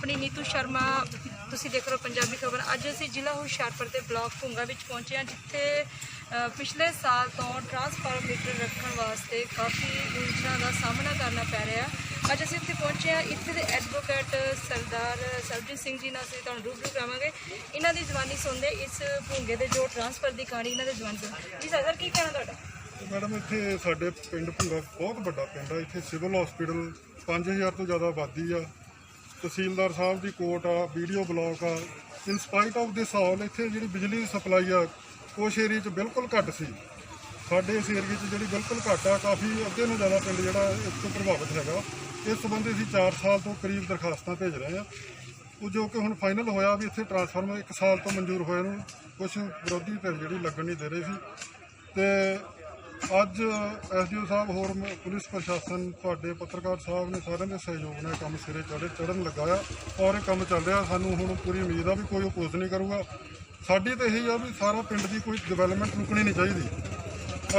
ਆਪਣੀ ਨੀਤੂ ਸ਼ਰਮਾ, ਤੁਸੀਂ ਦੇਖ ਰਹੇ ਹੋ ਪੰਜਾਬੀ ਖਬਰ। ਅੱਜ ਅਸੀਂ ਜ਼ਿਲ੍ਹਾ ਹੁਸ਼ਿਆਰਪੁਰ ਦੇ ਬਲਾਕ ਭੁੰਗਾ ਵਿੱਚ ਪਹੁੰਚੇ ਹਾਂ, ਜਿੱਥੇ ਪਿਛਲੇ ਸਾਲ ਤੋਂ ਟਰਾਂਸਫਾਰਮਰ ਰੱਖਣ ਵਾਸਤੇ ਕਾਫੀ ਉਲਝਣਾਂ ਦਾ ਸਾਹਮਣਾ ਕਰਨਾ ਪੈ ਰਿਹਾ। ਅੱਜ ਅਸੀਂ ਇੱਥੇ ਪਹੁੰਚੇ ਹਾਂ, ਇੱਥੇ ਦੇ ਐਡਵੋਕੇਟ ਸਰਦਾਰ ਸਰਬਜੀਤ ਸਿੰਘ ਜੀ ਨਾਲ ਅਸੀਂ ਤੁਹਾਨੂੰ ਰੂਬਰੂ ਕਰਾਵਾਂਗੇ। ਇਹਨਾਂ ਦੀ ਜ਼ਬਾਨੀ ਸੁਣਦੇ ਇਸ ਭੁੰਗੇ ਦੇ ਜੋ ਟਰਾਂਸਫਰ ਦੀ ਕਹਾਣੀ, ਇਹਨਾਂ ਦੇ ਜ਼ਬਾਨੀ ਸੁਣਦੇ ਜੀ ਸਰ ਕੀ ਕਹਿਣਾ ਤੁਹਾਡਾ? ਮੈਡਮ, ਇੱਥੇ ਸਾਡੇ ਪਿੰਡ ਭੁੰਗਾ ਬਹੁਤ ਵੱਡਾ ਪਿੰਡ ਆ। ਇੱਥੇ ਸਿਵਲ ਹਸਪੀਟਲ 5000 ਤੋਂ ਜ਼ਿਆਦਾ ਆਬਾਦੀ ਆ। ਤਹਿਸੀਲਦਾਰ ਸਾਹਿਬ ਦੀ ਕੋਰਟ ਆ, ਵੀਡੀਓ ਬਲਾਕ ਆ। ਇਨ ਸਪਾਈਟ ਆਫ ਦਿਸ ਆਲ ਇੱਥੇ ਜਿਹੜੀ ਬਿਜਲੀ ਦੀ ਸਪਲਾਈ ਆ ਕੁਛ ਏਰੀਆ 'ਚ ਬਿਲਕੁਲ ਘੱਟ ਸੀ। ਸਾਡੇ ਇਸ ਏਰੀਏ 'ਚ ਜਿਹੜੀ ਬਿਲਕੁਲ ਘੱਟ ਆ, ਕਾਫੀ ਅੱਧੇ ਨੂੰ ਜ਼ਿਆਦਾ ਪਿੰਡ ਜਿਹੜਾ ਇਸ ਤੋਂ ਪ੍ਰਭਾਵਿਤ ਹੈਗਾ। ਇਸ ਸੰਬੰਧੀ ਅਸੀਂ 4 ਸਾਲ ਤੋਂ ਕਰੀਬ ਦਰਖਾਸਤਾਂ ਭੇਜ ਰਹੇ ਆ। ਉਹ ਜੋ ਕਿ ਹੁਣ ਫਾਈਨਲ ਹੋਇਆ ਵੀ ਇੱਥੇ ਟਰਾਂਸਫਾਰਮਰ 1 ਸਾਲ ਤੋਂ ਮਨਜ਼ੂਰ ਹੋਇਆ ਨੂੰ ਕੁਝ ਵਿਰੋਧੀ ਧਿਰ ਜਿਹੜੀ ਲੱਗਣ ਨਹੀਂ ਦੇ ਰਹੀ ਸੀ। ਤੇ ਅੱਜ ਐਸਡੀਓ ਸਾਹਿਬ ਹੋਰ ਮ- ਪੁਲਿਸ ਪ੍ਰਸ਼ਾਸਨ ਤੁਹਾਡੇ ਪੱਤਰਕਾਰ ਸਾਹਿਬ ਨੇ ਸਾਰਿਆਂ ਦੇ ਸਹਿਯੋਗ ਨਾਲ ਕੰਮ ਸਿਰੇ ਚੜ੍ਹੇ ਚੜਨ ਲੱਗਾ ਆ ਔਰ ਇਹ ਕੰਮ ਚੱਲ ਰਿਹਾ। ਸਾਨੂੰ ਹੁਣ ਪੂਰੀ ਉਮੀਦ ਆ ਵੀ ਕੋਈ ਆਪੋਜ਼ ਨਹੀਂ ਕਰੂਗਾ। ਸਾਡੀ ਤਾਂ ਇਹੀ ਆ ਵੀ ਸਾਰਾ ਪਿੰਡ ਦੀ ਕੋਈ ਡਿਵੈਲਪਮੈਂਟ ਰੁਕਣੀ ਨਹੀਂ ਚਾਹੀਦੀ।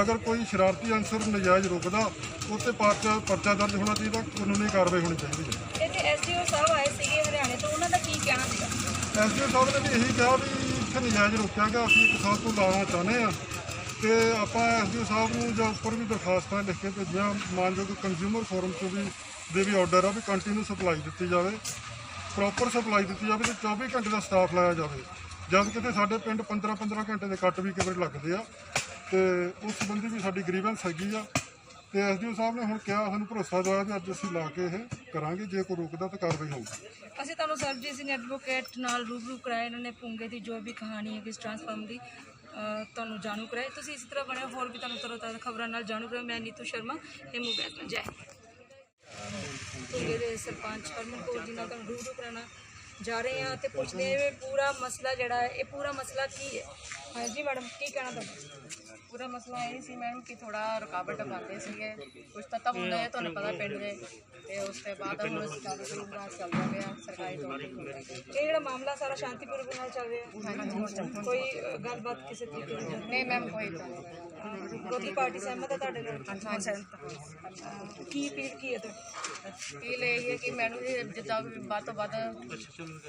ਅਗਰ ਕੋਈ ਸ਼ਰਾਰਤੀ ਅਨਸਰ ਨਜਾਇਜ਼ ਰੁਕਦਾ ਉੱਤੇ ਪਰਚਾ ਪਰਚਾ ਦਰਜ ਹੋਣਾ ਚਾਹੀਦਾ ਕਾਨੂੰਨੀ ਕਾਰਵਾਈ ਹੋਣੀ ਚਾਹੀਦੀ ਹੈ। ਇੱਥੇ ਐਸਡੀਓ ਸਾਹਿਬ ਆਏ ਸੀਗੇ ਹਰਿਆਣੇ ਤੋਂ ਉਹਨਾਂ ਦਾ ਕੀ ਕਹਿਣਾ ਸੀਗਾ? ਐਸਡੀਓ ਸਾਹਿਬ ਨੇ ਵੀ ਇਹੀ ਕਿਹਾ ਵੀ ਇੱਥੇ ਨਜਾਇਜ਼ ਰੋਕਿਆ ਗਿਆ। ਅਸੀਂ ਇੱਕ ਸਾਲ ਤੋਂ ਲਾਉਣਾ ਚਾਹੁੰਦੇ ਆ ਤੇ ਆਪਾਂ ਐਸਡੀਓ ਸਾਹਿਬ ਨੂੰ ਜਾਂ ਉੱਪਰ ਵੀ ਦਰਖਾਸਤਾਂ ਲਿਖ ਕੇ ਭੇਜੀਆਂ ਮਾਨਯੋਗ ਕੰਜ਼ਿਊਮਰ ਫੋਰਮ ਤੋਂ ਵੀ ਦੇ ਵੀ ਆਰਡਰ ਆ ਵੀ ਕੰਟੀਨਿਊ ਸਪਲਾਈ ਦਿੱਤੀ ਜਾਵੇ ਪ੍ਰੋਪਰ ਸਪਲਾਈ ਦਿੱਤੀ ਜਾਵੇ ਤੇ 24 ਘੰਟੇ ਦਾ ਸਟਾਫ ਲਾਇਆ ਜਾਵੇ। ਜਦ ਕਿਤੇ ਸਾਡੇ ਪਿੰਡ 15 15 ਘੰਟੇ ਦੇ ਕੱਟ ਵੀ ਕਿਵੇਂ ਲੱਗਦੇ ਆ, ਤੇ ਉਸ ਸੰਬੰਧੀ ਵੀ ਸਾਡੀ ਗ੍ਰੀਵੈਂਸ ਹੈਗੀ ਆ। ਤੇ ਐਸਡੀਓ ਸਾਹਿਬ ਨੇ ਹੁਣ ਕਿਹਾ, ਸਾਨੂੰ ਭਰੋਸਾ ਦਵਾਇਆ ਵੀ ਅੱਜ ਅਸੀਂ ਲਾ ਕੇ ਇਹ ਕਰਾਂਗੇ, ਜੇ ਕੋਈ ਰੋਕਦਾ ਤਾਂ ਕਾਰਵਾਈ ਹੋਊਗੀ। ਅਸੀਂ ਤੁਹਾਨੂੰ ਸਰਬਜੀਤ ਸਿੰਘ ਐਡਵੋਕੇਟ ਨਾਲ ਰੂਬਰੂ ਕਰਾਇਆ, ਇਹਨਾਂ ਨੇ ਪੁੰਗੇ ਦੀ ਜੋ ਵੀ ਕਹਾਣੀ ਹੈ, ਕਿਸ ਟਰਾਂਸਫਾਰਮ ਦੀ ਤੁਹਾਨੂੰ ਜਾਣੂ ਕਰਾਇਆ ਤੁਸੀਂ ਇਸ ਤਰ੍ਹਾਂ ਬਣੇ ਹੋਰ ਵੀ ਤੁਹਾਨੂੰ ਤਰ੍ਹਾਂ ਤਰ੍ਹਾਂ ਖਬਰਾਂ ਨਾਲ ਜਾਣੂ ਕਰਾਇਆ ਮੈਂ ਨੀਤੂ ਸ਼ਰਮਾ ਹੇਮੂ ਬੈਸਨ ਜੈ ਪੁੰਗੇ ਦੇ ਸਰਪੰਚ ਹਰਮਨ ਕੌਰ ਜੀ ਨਾਲ ਤੁਹਾਨੂੰ ਰੂਬਰੂ ਕਰਾਉਣਾ ਜਾ ਰਹੇ ਹਾਂ ਤੇ ਪੁੱਛਦੇ ਹਾਂ ਵੀ ਪੂਰਾ ਮਸਲਾ ਜਿਹੜਾ ਹੈ, ਇਹ ਪੂਰਾ ਮਸਲਾ ਕੀ ਹੈ? ਹਾਂਜੀ ਮੈਡਮ, ਕੀ ਕਹਿਣਾ ਤੁਹਾਨੂੰ ਪੂਰਾ ਮਸਲਾ ਇਹ ਸੀ ਮੈਮ ਕਿ ਥੋੜਾ ਰੁਕਾਵਟ ਪਾਉਂਦੇ ਸੀਗੇ। ਕੁਝ ਤਾਂ ਤਾਂ ਹੁੰਦਾ ਹੈ ਤੁਹਾਨੂੰ ਪਤਾ ਪਿੰਡ ਦੇ। ਤੇ ਉਸ ਤੋਂ ਬਾਅਦ ਹੁਣ ਸਟਾਰਟ ਕਰੂਗਾ ਚੱਲਦਾ ਪਿਆ ਸਰਕਾਰੀ ਤੌਰ ਤੇ ਇਹ ਜਿਹੜਾ ਮਾਮਲਾ ਸਾਰਾ ਸ਼ਾਂਤੀਪੂਰਵਕ ਨਾਲ ਚੱਲ ਰਿਹਾ। ਕੋਈ ਗੱਲਬਾਤ ਕਿਸੇ ਤਰੀਕੇ ਦੀ ਨਹੀਂ ਮੈਮ ਕੋਈ ਤਾਂ ਨਹੀਂ। ਵਿਰੋਧੀ ਪਾਰਟੀ ਸਹਿਮਤ ਹੈ ਤੁਹਾਡੇ ਨਾਲ ਹਾਂ ਸਰ ਕੀ ਅਪੀਲ ਕੀ ਹੈ ਤੁਹਾਡੀ ਇਹ ਲੈ ਹੈ ਕਿ ਮੈਨੂੰ ਵੀ ਜਿੱਦਾਂ ਵੀ ਵੱਧ ਤੋਂ ਵੱਧ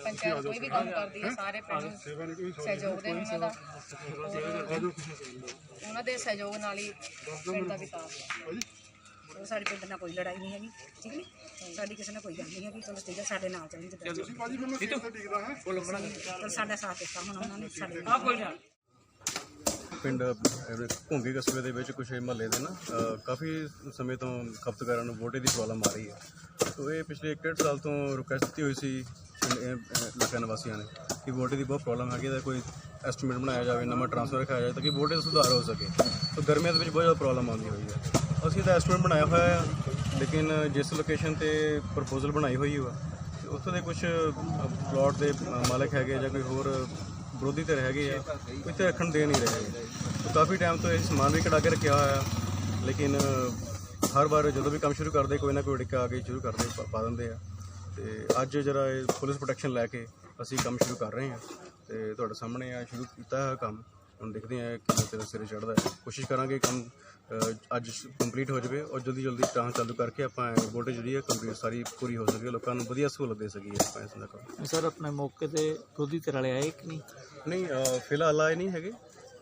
ਪੰਚਾਇਤ ਕੋਈ ਵੀ ਕੰਮ ਕਰਦੀ ਹੈ ਸਾਰੇ ਪਿੰਡ ਨੂੰ ਸਹਿਯੋਗ ਦੇ ਉਹਨਾਂ ਦਾ। ਔਰ ਉਹਨਾਂ ਦੇ ਸਹਿਯੋਗ ਨਾਲ ਹੀ ਪਿੰਡ ਦਾ ਵਿਕਾਸ ਹੈ। ਉਹ ਸਾਡੇ ਪਿੰਡ ਨਾਲ ਕੋਈ ਲੜਾਈ ਨਹੀਂ ਹੈਗੀ ਠੀਕ ਨਹੀਂ? ਸਾਡੀ ਕਿਸੇ ਨਾਲ ਕੋਈ ਗੱਲ ਨਹੀਂ ਹੈਗੀ ਚਲੋ ਠੀਕ ਹੈ ਸਾਡੇ ਨਾਲ ਚਾਹੀਦੇ ਜਿੱਦਾਂ। ਤੁਸੀਂ ਭਾਜੀ ਮੈਨੂੰ ਡਿੱਗਦਾ ਹੈ। ਸਾਡਾ ਸਾਥ ਦਿੱਤਾ ਹੁਣ ਉਹਨਾਂ ਨੇ ਸਾਡੇ ਨਾਲ। ਪਿੰਡ ਅਹ, ਭੁੰਗੀ ਕਸਬੇ ਦੇ ਵਿੱਚ ਕੁਝ ਮਹੱਲੇ ਦੇ ਨਾ ਅਹ, ਕਾਫੀ ਸਮੇਂ ਤੋਂ ਖਪਤਕਾਰਾਂ ਨੂੰ ਵੋਟੇ ਦੀ ਪ੍ਰੋਬਲਮ ਆ ਰਹੀ ਹੈ। ਤੋ ਇਹ ਪਿਛਲੇ 1.5 ਸਾਲ ਤੋਂ ਰਿਕੁਐਸਟ ਦਿੱਤੀ ਹੋਈ ਸੀ ਪਿੰਡ- ਇਹ, ਅਹ, ਇਲਾਕਾ ਨਿਵਾਸੀਆਂ ਨੇ ਕਿ ਵੋਟੇ ਦੀ ਬਹੁਤ ਪ੍ਰੋਬਲਮ ਹੈਗੀ ਦਾ ਕੋਈ ਐਸਟੀਮੇਟ ਬਣਾਇਆ ਜਾਵੇ ਨਵਾਂ ਟ੍ਰਾਂਸਫਰ ਰਖਾਇਆ ਜਾਵੇ ਤਾਂ ਕਿ ਵੋਟੇ ਦਾ ਸੁਧਾਰ ਹੋ ਸਕੇ। ਤੋ ਗਰਮੀਆਂ ਦੇ ਵਿੱਚ ਬਹੁਤ ਜ਼ਿਆਦਾ ਪ੍ਰੋਬਲਮ ਆਉਂਦੀ ਹੋਈ ਹੈ। ਅਸੀਂ ਤਾਂ ਐਸਟੀਮੇਟ ਬਣਾਇਆ ਹੋਇਆ ਹੈ ਲੇਕਿਨ ਜਿਸ ਲੋਕੇਸ਼ਨ ਤੇ ਪ੍ਰਪੋਜ਼ਲ ਬਣਾਈ ਹੋਈ ਹੈ ਉੱਥੋਂ ਦੇ ਕੁਝ ਪਲਾਟ ਦੇ ਮਾਲਕ ਹੈਗੇ ਜਾਂ ਕੋਈ ਹੋਰ ਵਿਰੋਧੀ ਧਿਰ ਹੈਗੇ ਆ, ਇੱਥੇ ਰੱਖਣ ਦੇ ਨਹੀਂ ਰਹੇ। ਤੇ ਕਾਫੀ ਟਾਈਮ ਤੋਂ ਇਹ ਸਮਾਨ ਵੀ ਕਢਾ ਕੇ ਰੱਖਿਆ ਹੋਇਆ ਲੇਕਿਨ ਹਰ ਵਾਰ ਜਦੋਂ ਵੀ ਕੰਮ ਸ਼ੁਰੂ ਕਰਦੇ, ਕੋਈ ਨਾ ਕੋਈ ਡਿੱਕਾ ਆ ਕੇ ਸ਼ੁਰੂ ਕਰਦੇ, ਪਾ- ਪਾ ਦਿੰਦੇ ਆ। ਤੇ ਅੱਜ ਜਿਹੜਾ ਇਹ ਪੁਲਿਸ ਪ੍ਰੋਟੈਕਸ਼ਨ ਲੈ ਕੇ ਅਸੀਂ ਕੰਮ ਸ਼ੁਰੂ ਕਰ ਰਹੇ ਹਾਂ ਤੇ ਤੁਹਾਡੇ ਸਾਹਮਣੇ ਆ, ਸ਼ੁਰੂ ਕੀਤਾ ਹੈ ਕੰਮ। ਹੁਣ ਦੇਖਦੇ ਹਾਂ ਕਿ ਤੇਰੇ ਸਿਰੇ ਚੜਦਾ ਹੈ। ਕੋਸ਼ਿਸ਼ ਕਰਾਂਗੇ ਕੰਮ ਅ, ਅੱਜ ਕੰਪਲੀਟ ਹੋ ਜਾਵੇ ਔਰ ਜਲਦੀ ਜਲਦੀ ਟਾਂ ਚਾਲੂ ਕਰਕੇ ਆਪਾਂ ਵੋਲਟੇਜ ਜਿਹੜੀ ਹੈ ਕੰਪਲੀਟ ਸਾਰੀ ਪੂਰੀ ਹੋ ਸਕੇ ਲੋਕਾਂ ਨੂੰ ਵਧੀਆ ਸਹੂਲਤ ਦੇ ਸਕੀਏ ਆਪਾਂ ਇਸ ਦਾ ਕੰਮ। ਸਰ ਆਪਣੇ ਮੌਕੇ ਤੇ ਵਿਰੋਧੀ ਧਿਰ ਵਾਲੇ ਆਏ ਕਿ ਨਹੀਂ? ਨਹੀਂ ਅ, ਫਿਲਹਾਲ ਆਏ ਨਹੀਂ ਹੈਗੇ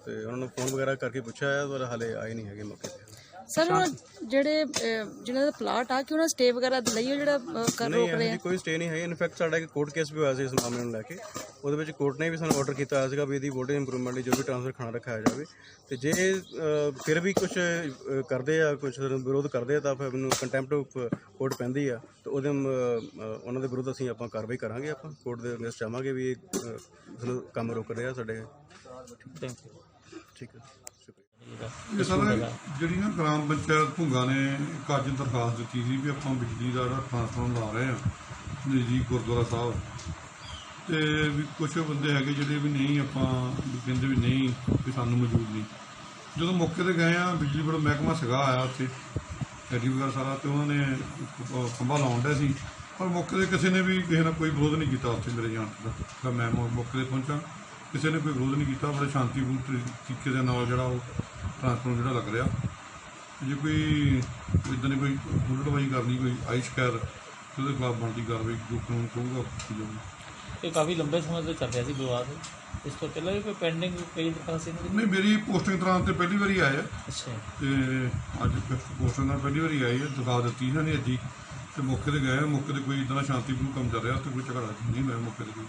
ਤੇ ਉਹਨਾਂ ਨੂੰ ਫੋਨ ਵਗੈਰਾ ਕਰਕੇ ਪੁੱਛਿਆ ਹੈ ਪਰ ਹਲੇ ਆਏ ਨਹੀਂ ਹੈਗੇ ਮੌਕੇ ਤੇ। ਸਰ ਹੁਣ ਜਿਹੜੇ ਅਹ, ਜਿਨ੍ਹਾਂ ਦਾ ਪਲਾਟ ਆ ਕਿ ਉਹਨਾਂ ਸਟੇ ਵਗੈਰਾ ਲਈ ਜਿਹੜਾ ਅਹ, ਕਰ ਰੋਕ ਰਹੇ ਆ? ਕੋਈ ਸਟੇ ਨਹੀਂ ਹੈ ਇਨਫੈਕਟ ਸਾਡਾ ਇੱਕ ਕੋਰਟ ਕੇਸ ਵੀ ਹੋਇਆ ਸੀ ਇਸ ਮਾਮਲੇ ਨੂੰ ਲੈ ਕੇ। ਉਹਦੇ ਵਿੱਚ ਕੋਰਟ ਨੇ ਵੀ ਸਾਨੂੰ ਆਰਡਰ ਕੀਤਾ ਹੋਇਆ ਸੀਗਾ ਵੀ ਇਹਦੀ ਵੋਟਿੰਗ ਇੰਪਰੂਵਮੈਂਟ ਲਈ ਜੋ ਵੀ ਟ੍ਰਾਂਸਫਰ ਖਾਣਾ ਰੱਖਿਆ ਜਾਵੇ। ਤੇ ਜੇ ਫਿਰ ਵੀ ਕੁਝ ਕਰਦੇ ਆ ਕੁਝ ਵਿਰੋਧ ਕਰਦੇ ਆ ਤਾਂ ਫਿਰ ਮੈਨੂੰ ਕੰਟੈਂਪਟ ਕੋਰਟ ਪੈਂਦੀ ਆ। ਤੇ ਉਹਦੇ ਉਹਨਾਂ ਦੇ ਵਿਰੁੱਧ ਅਸੀਂ ਆਪਾਂ ਕਾਰਵਾਈ ਕਰਾਂਗੇ ਆਪਾਂ। ਕੋਰਟ ਦੇ ਅਗੇਂਸਟ ਚਾਹਾਂਗੇ ਵੀ ਇਹ ਮਤਲਬ ਕੰਮ ਰੋਕ ਰਿਹਾ ਸਾਡੇ। ਥੈਂਕ ਯੂ ਠੀਕ ਹੈ। ਇਹ ਸਰ ਜਿਹੜੀ ਨਾ ਗ੍ਰਾਮ ਪੰਚਾਇਤ ਭੁੰਗਾ ਨੇ ਇੱਕ ਅੱਜ ਦਰਖਾਸਤ ਦਿੱਤੀ ਸੀ ਵੀ ਆਪਾਂ ਬਿਜਲੀ ਦਾ ਜਿਹੜਾ ਟ੍ਰਾਂਸਫਾਰਮਰ ਲਾ ਰਹੇ ਹਾਂ ਨਜ਼ਦੀਕ ਗੁਰਦੁਆਰਾ ਸਾਹਿਬ। ਤੇ ਵੀ ਕੁਝ ਬੰਦੇ ਹੈਗੇ ਜਿਹੜੇ ਵੀ ਨਹੀਂ ਆਪਾਂ ਵੀ ਕਹਿੰਦੇ ਵੀ ਨਹੀਂ ਵੀ ਸਾਨੂੰ ਮੌਜੂਦ ਨਹੀਂ। ਜਦੋਂ ਮੌਕੇ ਤੇ ਗਏ ਆ ਬਿਜਲੀ ਬੋਰਡ ਮਹਿਕਮਾ ਸੀਗਾ ਆਇਆ ਉੱਥੇ ਐਡੀ ਵਗੈਰਾ ਸਾਰਾ ਤੇ ਉਹਨਾਂ ਨੇ ਖੰਭਾ ਲਾਉਣ ਡਿਆ ਸੀ। ਪਰ ਮੌਕੇ ਤੇ ਕਿਸੇ ਨੇ ਵੀ ਕਿਸੇ ਨਾਲ ਕੋਈ ਵਿਰੋਧ ਨਹੀਂ ਕੀਤਾ ਉੱਥੇ ਮੇਰੇ ਜਾਣ ਦਾ ਤਾਂ ਮੈਂ ਮੌਕੇ ਤੇ ਪਹੁੰਚਾ। ਕਿਸੇ ਨੇ ਕੋਈ ਵਿਰੋਧ ਨਹੀਂ ਕੀਤਾ ਬੜੇ ਸ਼ਾਂਤੀਪੂਰਨ ਤਰੀ- ਤਰੀਕੇ ਦੇ ਨਾਲ ਜਿਹੜਾ ਉਹ ਟ੍ਰਾਂਸਫਰ ਜਿਹੜਾ ਲੱਗ ਰਿਹਾ ਜੇ ਕੋਈ ਇਦਾਂ ਦੀ ਕੋਈ ਹੁਲੜਬਾਜ਼ੀ ਕਰਨੀ ਕੋਈ ਆਈ ਸ਼ਿਕਾਇਤ ਤੇ ਉਹਦੇ ਖਿਲਾਫ ਬਣਦੀ ਕਾਰਵਾਈ ਜੋ ਕਾਨੂੰਨ ਕਹੂਗਾ ਕੀਤੀ ਜਾਊਗੀ। ਇਹ ਕਾਫੀ ਲੰਬੇ ਸਮੇਂ ਤੋਂ ਚੱਲ ਰਿਹਾ ਸੀ ਵਿਵਾਦ। ਇਸ ਤੋਂ ਪਹਿਲਾਂ ਵੀ ਕੋਈ ਪੈਂਡਿੰਗ ਕਈ ਇਹਨਾਂ ਦੀ? ਨਹੀਂ ਮੇਰੀ ਪੋਸਟਿੰਗ ਦੌਰਾਨ ਤੇ ਪਹਿਲੀ ਵਾਰੀ ਆਇਆ ਅੱਛਾ। ਤੇ ਅੱਜ ਪੋਸਟਿੰਗ ਨਾਲ ਪਹਿਲੀ ਵਾਰੀ ਆਈ ਹੈ ਦਿਖਾ ਦਿੱਤੀ ਇਹਨਾਂ ਨੇ ਅੱਜ ਤੇ ਮੌਕੇ ਤੇ ਗਏ ਮੌਕੇ ਤੇ ਕੋਈ ਇਦਾਂ ਸ਼ਾਂਤੀਪੂਰਨ ਕੰਮ ਚੱਲ ਰਿਹਾ ਤੇ ਕੋਈ ਝਗੜਾ ਨਹੀਂ ਹੋਇਆ ਮੌਕੇ ਤੇ ਕੋਈ।